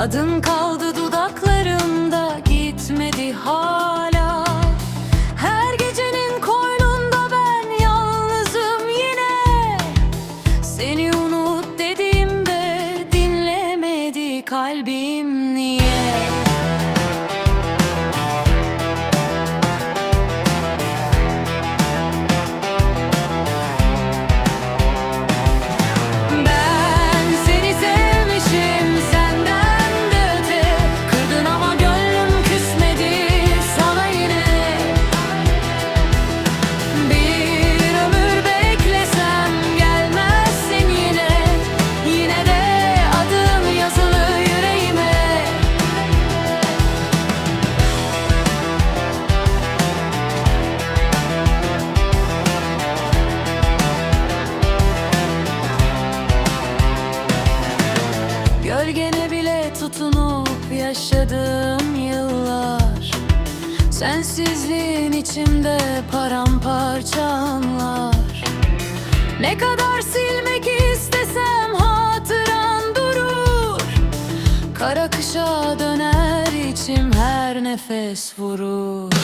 Adın kaldı. Gölgene bile tutunup yaşadığım yıllar. Sensizliğin içimde paramparça anlar. Ne kadar silmek istesem hatıran durur. Kara kışa döner içim her nefes vurur.